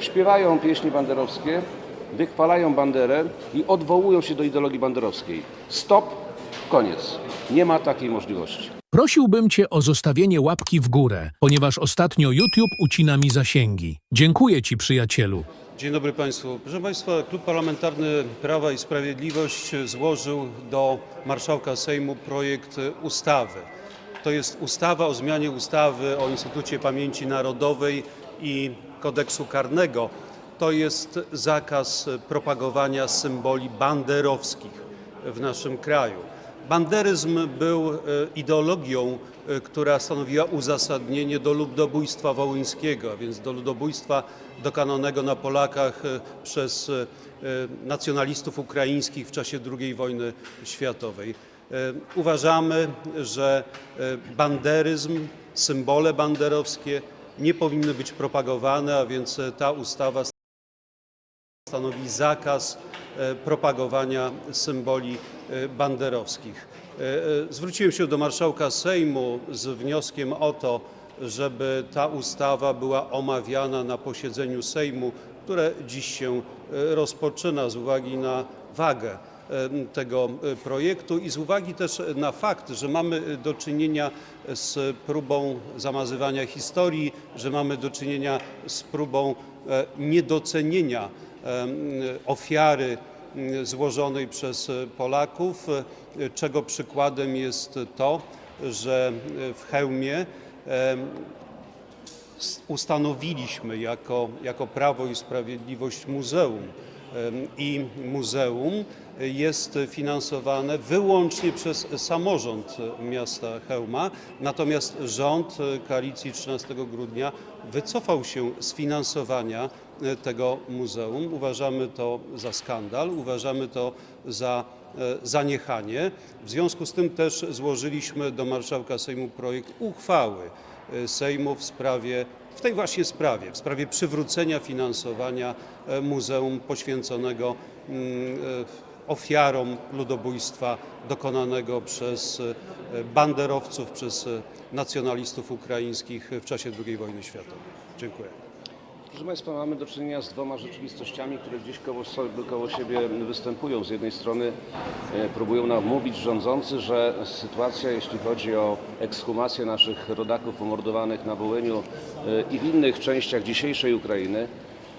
śpiewają pieśni banderowskie, wychwalają banderę i odwołują się do ideologii banderowskiej. Stop, koniec. Nie ma takiej możliwości. Prosiłbym Cię o zostawienie łapki w górę, ponieważ ostatnio YouTube ucina mi zasięgi. Dziękuję Ci, przyjacielu. Dzień dobry Państwu. Proszę Państwa, Klub Parlamentarny Prawa i Sprawiedliwość złożył do Marszałka Sejmu projekt ustawy. To jest ustawa o zmianie ustawy o Instytucie Pamięci Narodowej i Kodeksu Karnego. To jest zakaz propagowania symboli banderowskich w naszym kraju. Banderyzm był e, ideologią, e, która stanowiła uzasadnienie do ludobójstwa wołyńskiego, a więc do ludobójstwa dokonanego na Polakach e, przez nacjonalistów ukraińskich w czasie II wojny światowej. Uważamy, że banderyzm, symbole banderowskie nie powinny być propagowane, a więc e, ta ustawa stanowi zakaz e, propagowania symboli e, banderowskich. Zwróciłem się do marszałka Sejmu z wnioskiem o to, żeby ta ustawa była omawiana na posiedzeniu Sejmu, które dziś się rozpoczyna z uwagi na wagę tego e, projektu i z uwagi też na fakt, że mamy do czynienia z próbą zamazywania historii, że mamy do czynienia z próbą e, niedocenienia ofiary m, złożonej przez e, Polaków, e, czego przykładem jest to, że e, w Chełmie ustanowiliśmy jako, jako Prawo i Sprawiedliwość muzeum. I muzeum jest finansowane wyłącznie przez samorząd miasta Chełma, natomiast rząd koalicji 13 grudnia wycofał się z finansowania e, tego muzeum. Uważamy to za skandal, uważamy to za e, zaniechanie. W związku z tym też złożyliśmy do marszałka Sejmu projekt uchwały Sejmu w sprawie, w tej właśnie sprawie, w sprawie przywrócenia finansowania e, muzeum poświęconego mm, e, ofiarom ludobójstwa dokonanego przez e, banderowców, przez e, nacjonalistów ukraińskich w czasie II wojny światowej. Dziękuję. Proszę Państwa, mamy do czynienia z dwoma rzeczywistościami, które gdzieś koło, koło siebie występują. Z jednej strony e, próbują nam mówić rządzący, że sytuacja, jeśli chodzi o ekshumację naszych rodaków pomordowanych na Wołyniu e, i w innych częściach dzisiejszej Ukrainy,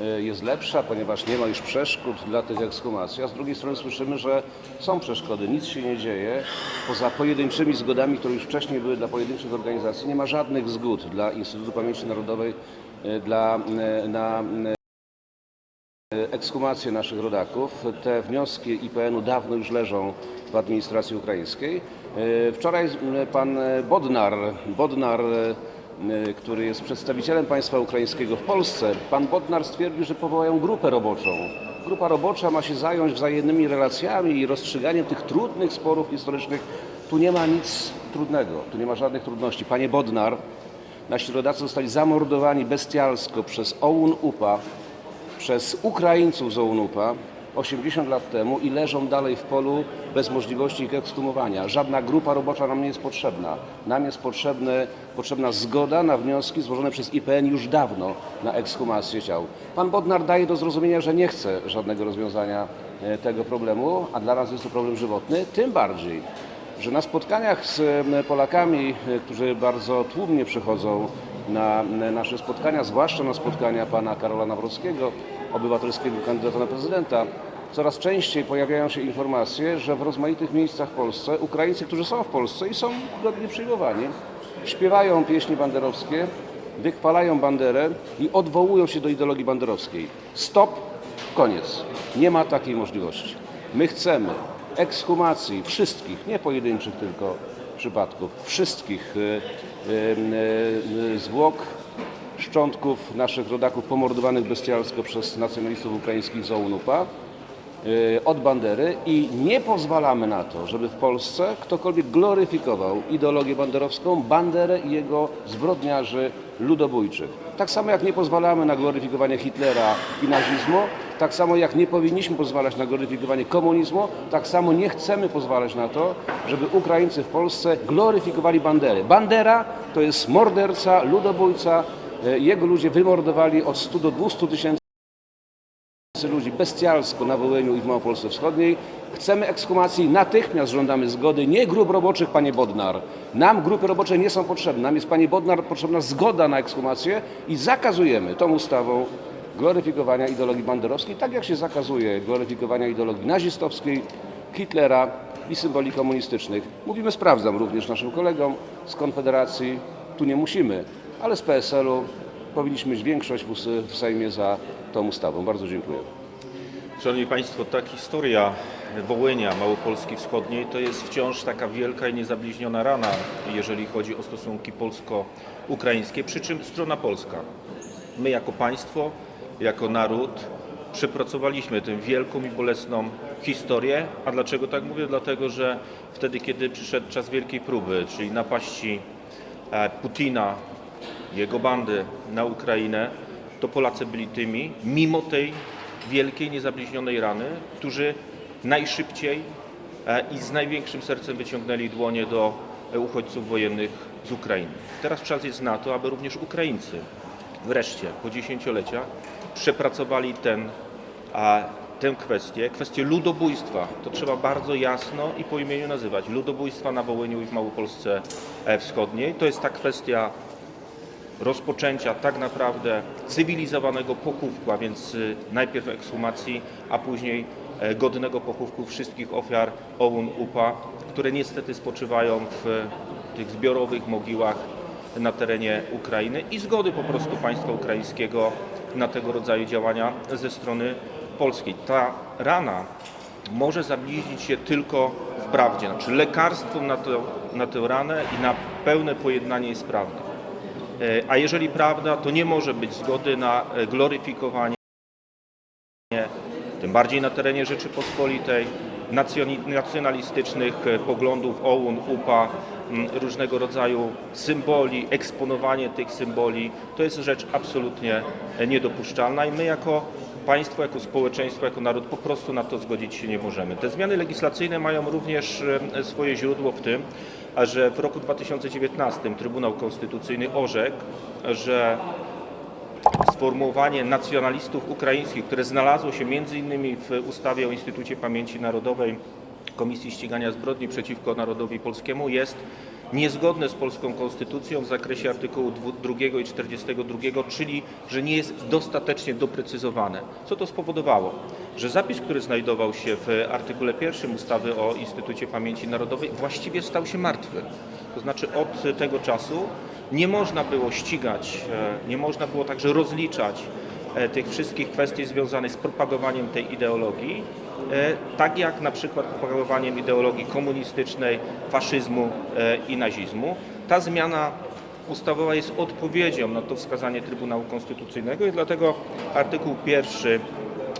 e, jest lepsza, ponieważ nie ma już przeszkód dla tych ekshumacji, a z drugiej strony słyszymy, że są przeszkody, nic się nie dzieje. Poza pojedynczymi zgodami, które już wcześniej były dla pojedynczych organizacji, nie ma żadnych zgód dla Instytutu Pamięci Narodowej dla, e, na e, ekshumację naszych rodaków. Te wnioski IPN-u dawno już leżą w administracji ukraińskiej. E, Wczoraj pan Bodnar, Bodnar e, który jest przedstawicielem państwa ukraińskiego w Polsce, pan Bodnar stwierdził, że powołają grupę roboczą. Grupa robocza ma się zająć wzajemnymi relacjami i rozstrzyganiem tych trudnych sporów historycznych. Tu nie ma nic trudnego, tu nie ma żadnych trudności. Panie Bodnar, nasi rodacy zostali zamordowani bestialsko przez OUN-UPA, przez Ukraińców z OUN-UPA 80 lat temu i leżą dalej w polu bez możliwości ich ekshumowania. Żadna grupa robocza nam nie jest potrzebna. Nam jest potrzebne, potrzebna zgoda na wnioski złożone przez IPN już dawno na ekshumację ciał. Pan Bodnar daje do zrozumienia, że nie chce żadnego rozwiązania e, tego problemu, a dla nas jest to problem żywotny, tym bardziej, że na spotkaniach z Polakami, e, którzy bardzo tłumnie przychodzą na e, nasze spotkania, zwłaszcza na spotkania pana Karola Nawrockiego, obywatelskiego kandydata na prezydenta, coraz częściej pojawiają się informacje, że w rozmaitych miejscach w Polsce Ukraińcy, którzy są w Polsce i są godnie przyjmowani, śpiewają pieśni banderowskie, wychwalają banderę i odwołują się do ideologii banderowskiej. Stop, koniec. Nie ma takiej możliwości. My chcemy ekshumacji wszystkich, nie pojedynczych tylko przypadków, wszystkich y, y, y, zwłok, szczątków naszych rodaków pomordowanych bestialsko przez nacjonalistów ukraińskich z OUN-UPA y, od Bandery i nie pozwalamy na to, żeby w Polsce ktokolwiek gloryfikował ideologię banderowską, Banderę i jego zbrodniarzy ludobójczych. Tak samo jak nie pozwalamy na gloryfikowanie Hitlera i nazizmu, tak samo jak nie powinniśmy pozwalać na gloryfikowanie komunizmu, tak samo nie chcemy pozwalać na to, żeby Ukraińcy w Polsce gloryfikowali Banderę. Bandera to jest morderca, ludobójca, y, jego ludzie wymordowali od 100 do 200 tysięcy ludzi bestialsko na Wołyniu i w Małopolsce Wschodniej. Chcemy ekshumacji, natychmiast żądamy zgody, nie grup roboczych, panie Bodnar. Nam grupy robocze nie są potrzebne, nam jest, panie Bodnar, potrzebna zgoda na ekshumację i zakazujemy tą ustawą gloryfikowania ideologii banderowskiej, tak jak się zakazuje gloryfikowania ideologii nazistowskiej, Hitlera i symboli komunistycznych. Mówimy, sprawdzam również naszym kolegom z Konfederacji, tu nie musimy, ale z PSL-u powinniśmy mieć większość w Sejmie za tą ustawą. Bardzo dziękuję. Szanowni Państwo, ta historia Wołynia, Małopolski Wschodniej to jest wciąż taka wielka i niezabliźniona rana, jeżeli chodzi o stosunki polsko-ukraińskie, przy czym strona polska. My jako państwo, jako naród przepracowaliśmy tę wielką i bolesną historię. A dlaczego tak mówię? Dlatego, że wtedy, kiedy przyszedł czas wielkiej próby, czyli napaści e, Putina, jego bandy na Ukrainę, to Polacy byli tymi, mimo tej wielkiej, niezabliźnionej rany, którzy najszybciej e, i z największym sercem wyciągnęli dłonie do e, uchodźców wojennych z Ukrainy. Teraz czas jest na to, aby również Ukraińcy wreszcie po dziesięcioleciach przepracowali ten, a, tę kwestię, kwestię ludobójstwa. To trzeba bardzo jasno i po imieniu nazywać. Ludobójstwa na Wołyniu i w Małopolsce e, Wschodniej. To jest ta kwestia rozpoczęcia tak naprawdę cywilizowanego pochówku, a więc y, najpierw ekshumacji, a później e, godnego pochówku wszystkich ofiar OUN UPA, które niestety spoczywają w tych zbiorowych mogiłach na terenie Ukrainy i zgody po prostu państwa ukraińskiego na tego rodzaju działania ze strony polskiej. Ta rana może zabliźnić się tylko w prawdzie, znaczy lekarstwem na, to, na tę ranę i na pełne pojednanie jest prawda. E, A jeżeli prawda, to nie może być zgody na e, gloryfikowanie, tym bardziej na terenie Rzeczypospolitej, nacjonalistycznych e, poglądów OUN, UPA, różnego rodzaju symboli, eksponowanie tych symboli. To jest rzecz absolutnie niedopuszczalna i my jako państwo, jako społeczeństwo, jako naród po prostu na to zgodzić się nie możemy. Te zmiany legislacyjne mają również e, swoje źródło w tym, że w roku 2019 Trybunał Konstytucyjny orzekł, że sformułowanie nacjonalistów ukraińskich, które znalazło się między innymi w ustawie o Instytucie Pamięci Narodowej Komisji Ścigania Zbrodni przeciwko Narodowi Polskiemu jest niezgodne z polską konstytucją w zakresie artykułu 2 i 42, czyli że nie jest dostatecznie doprecyzowane. Co to spowodowało? Że zapis, który znajdował się w artykule 1 ustawy o Instytucie Pamięci Narodowej właściwie stał się martwy. To znaczy od tego czasu nie można było ścigać, e, nie można było także rozliczać e, tych wszystkich kwestii związanych z propagowaniem tej ideologii, tak jak na przykład propagowaniem ideologii komunistycznej, faszyzmu e, i nazizmu. Ta zmiana ustawowa jest odpowiedzią na to wskazanie Trybunału Konstytucyjnego i dlatego artykuł pierwszy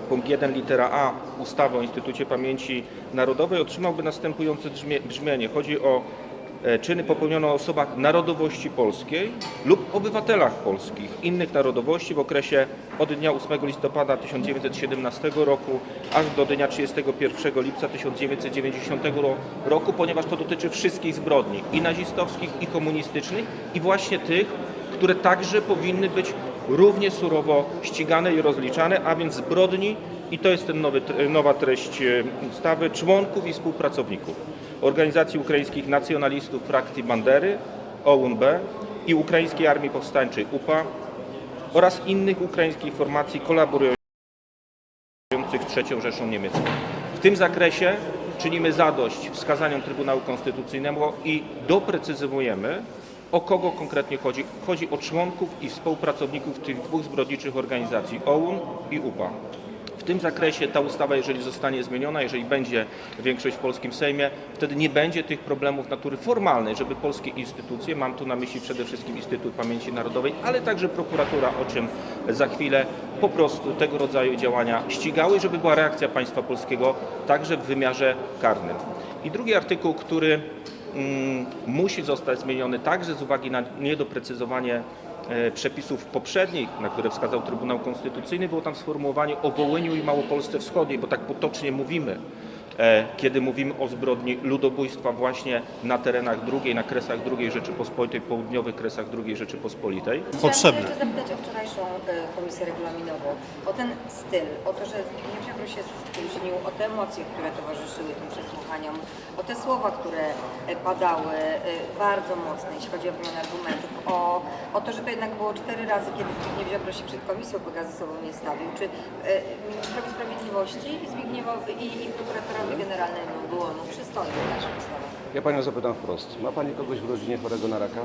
punkt 1 litera A ustawy o Instytucie Pamięci Narodowej otrzymałby następujące brzmie- brzmienie. Chodzi o e, czyny popełnione o osobach narodowości polskiej lub obywatelach polskich innych narodowości w okresie od dnia 8 listopada 1917 roku aż do dnia 31 lipca 1990 ro- roku, ponieważ to dotyczy wszystkich zbrodni i nazistowskich i komunistycznych i właśnie tych, które także powinny być równie surowo ścigane i rozliczane, a więc zbrodni, i to jest ten nowy, nowa treść e, ustawy, członków i współpracowników Organizacji Ukraińskich Nacjonalistów frakcji Bandery, OUN-B i Ukraińskiej Armii Powstańczej UPA oraz innych ukraińskich formacji kolaborujących z III Rzeszą Niemiecką. W tym zakresie czynimy zadość wskazaniom Trybunału Konstytucyjnego i doprecyzowujemy, o kogo konkretnie chodzi. Chodzi o członków i współpracowników tych dwóch zbrodniczych organizacji OUN i UPA. Tym zakresie ta ustawa, jeżeli zostanie zmieniona, jeżeli będzie większość w polskim Sejmie, wtedy nie będzie tych problemów natury formalnej, żeby polskie instytucje, mam tu na myśli przede wszystkim Instytut Pamięci Narodowej, ale także prokuratura, o czym za chwilę, po prostu tego rodzaju działania ścigały, żeby była reakcja państwa polskiego także w wymiarze karnym. I drugi artykuł, który mm, musi zostać zmieniony także z uwagi na niedoprecyzowanie przepisów poprzednich, na które wskazał Trybunał Konstytucyjny, było tam sformułowanie o Wołyniu i Małopolsce Wschodniej, bo tak potocznie mówimy. e, kiedy mówimy o zbrodni ludobójstwa właśnie na terenach drugiej, na kresach II Rzeczypospolitej, południowych kresach II Rzeczypospolitej. Potrzebne. Chciałam zapytać o wczorajszą e, komisję regulaminową, o ten styl, o to, że Ziobro się spóźnił, o te emocje, które towarzyszyły tym przesłuchaniom, o te słowa, które e, padały e, bardzo mocne, jeśli chodzi o wymianę argumentów, o, o to, że to jednak było cztery razy, kiedy Zbigniew Ziobro się przed komisją Pegasusową nie stawił. Czy e, ministrowi sprawiedliwości Zbigniewowi i, i prokuratorowi generalnemu było no? Ja Panią zapytam wprost. Ma Pani kogoś w rodzinie chorego na raka?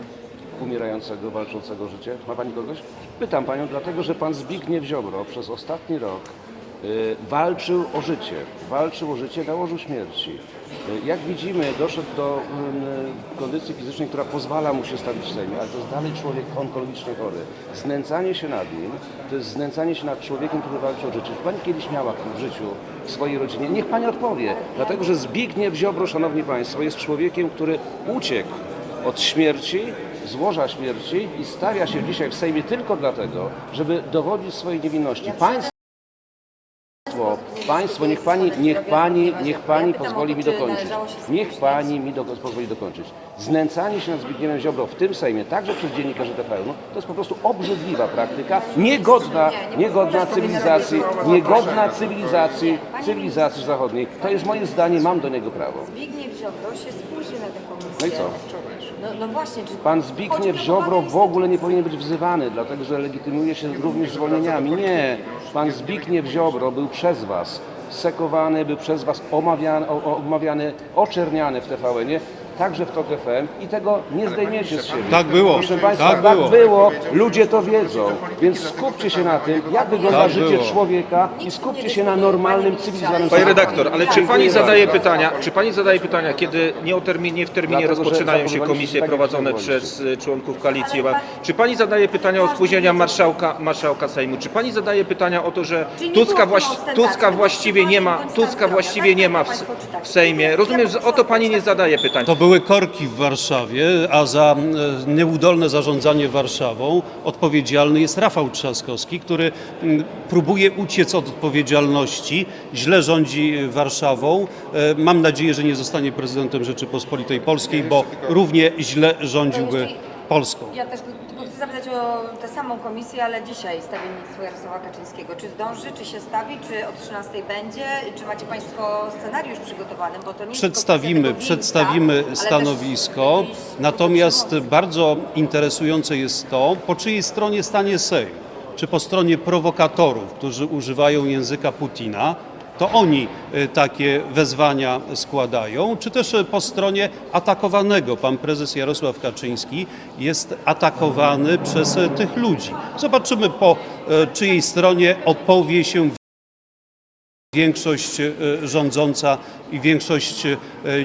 Umierającego, walczącego życie? Ma Pani kogoś? Pytam Panią, dlatego że Pan Zbigniew Ziobro przez ostatni rok walczył o życie. Walczył o życie na łożu śmierci. Y, jak widzimy, doszedł do y, kondycji fizycznej, która pozwala mu się stawić w Sejmie, ale to jest dalej człowiek onkologicznie chory. Znęcanie się nad nim, to jest znęcanie się nad człowiekiem, który walczy o życie. Czy Pani kiedyś miała w życiu, w swojej rodzinie? Niech Pani odpowie. Dlatego, że Zbigniew Ziobro, Szanowni Państwo, jest człowiekiem, który uciekł od śmierci, złoża śmierci i stawia się dzisiaj w Sejmie tylko dlatego, żeby dowodzić swojej niewinności. Państwo, państwo, niech pani, niech pani, niech pani pozwoli mi dokończyć. Niech pani mi do, pozwoli dokończyć. Znęcanie się nad Zbigniewem Ziobro w tym Sejmie, także przez dziennikarzy TVN, no, to jest po prostu obrzydliwa praktyka, niegodna, niegodna cywilizacji, niegodna cywilizacji, cywilizacji zachodniej. To jest moje zdanie, mam do niego prawo. Zbigniew Ziobro się spóźnił na tę komisję. No i co? No, no właśnie, czy Pan Zbigniew Ziobro w ogóle nie powinien być wzywany, dlatego że legitymuje się również zwolnieniami. Nie, pan Zbigniew Ziobro był przez was sekowany, był przez was omawiany, o- omawiany oczerniany w TVN-ie, także w TOK FM i tego nie zdejmiecie z siebie. Tak było, Proszę Państwa, tak tak, było. ludzie to wiedzą, więc skupcie się na tym, jak wygląda Tak życie było. człowieka i skupcie się na normalnym, cywilizowanym Panie redaktor, ale czy pani zadaje pytania, czy pani zadaje pytania, kiedy nie o terminie, w terminie Dlatego, że rozpoczynają się zachowywaliście komisje się tak, jak prowadzone przez y, członków koalicji? Czy pani zadaje pytania o spóźnienia marszałka, marszałka Sejmu? Czy pani zadaje pytania o to, że nie Tuska, było właś, ostentacji, Tuska właściwie nie ma, Tuska właściwie nie ma w, w Sejmie? Rozumiem, że o to pani nie zadaje pytań. To były korki w Warszawie, a za e, nieudolne zarządzanie Warszawą odpowiedzialny jest Rafał Trzaskowski, który próbuje uciec od odpowiedzialności, źle rządzi e, Warszawą. E, Mam nadzieję, że nie zostanie prezydentem Rzeczypospolitej Polskiej, bo równie źle rządziłby Polską. Zapytać o tę samą komisję, ale dzisiaj stawiennictwo Jarosława Kaczyńskiego. Czy zdąży, czy się stawi, czy o 13 będzie? Czy macie Państwo scenariusz przygotowany? Bo to nie jest Przedstawimy, tego przedstawimy też stanowisko, natomiast bardzo interesujące jest to, po czyjej stronie stanie Sejm. Czy po stronie prowokatorów, którzy używają języka Putina, to oni y, takie wezwania składają, czy też y, po stronie atakowanego. Pan prezes Jarosław Kaczyński jest atakowany przez y, tych ludzi. Zobaczymy po czyjej stronie opowie się większość e, rządząca i większość e,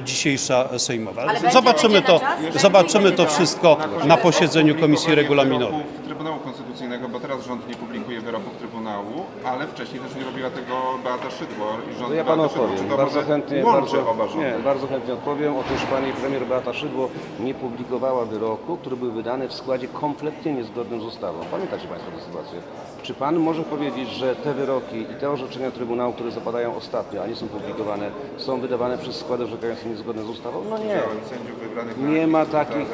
dzisiejsza sejmowa. Zobaczymy to, zobaczymy to wszystko na posiedzeniu Komisji Regulaminowej. Trybunału Konstytucyjnego, bo teraz rząd nie publikuje wyroków Trybunału, ale wcześniej też nie robiła tego Beata Szydło i rząd To ja panu Szydło. Czy odpowiem. to Bardzo może chętnie, łączy bardzo, oba rządy? nie, bardzo chętnie odpowiem. Otóż pani premier Beata Szydło nie publikowała wyroku, który był wydany w składzie kompletnie niezgodnym z ustawą. Pamiętacie Państwo tę sytuację? Czy Pan może powiedzieć, że te wyroki i te orzeczenia Trybunału, które zapadają ostatnio, a nie są publikowane, są wydawane przez składy orzekające niezgodne z ustawą? No nie. Widziałem sędziów wybranych na Nie ma takich.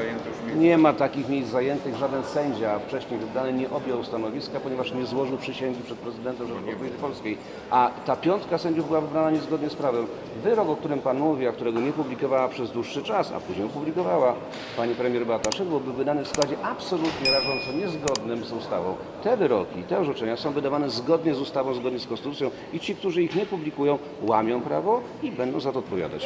Nie ma takich miejsc zajętych. Żaden sędzia wcześniej wybrany nie objął stanowiska, ponieważ nie złożył przysięgi przed prezydentem Rzeczypospolitej Polskiej. A ta piątka sędziów była wybrana niezgodnie z prawem. Wyrok, o którym Pan mówi, a którego nie publikowała przez dłuższy czas, a później opublikowała Pani premier Beata Szydło, był wydany w składzie absolutnie rażąco niezgodnym z ustawą. Te wyroki, te orzeczenia są wydawane zgodnie z ustawą, zgodnie z konstytucją i ci, którzy ich nie publikują, łamią prawo i będą za to odpowiadać.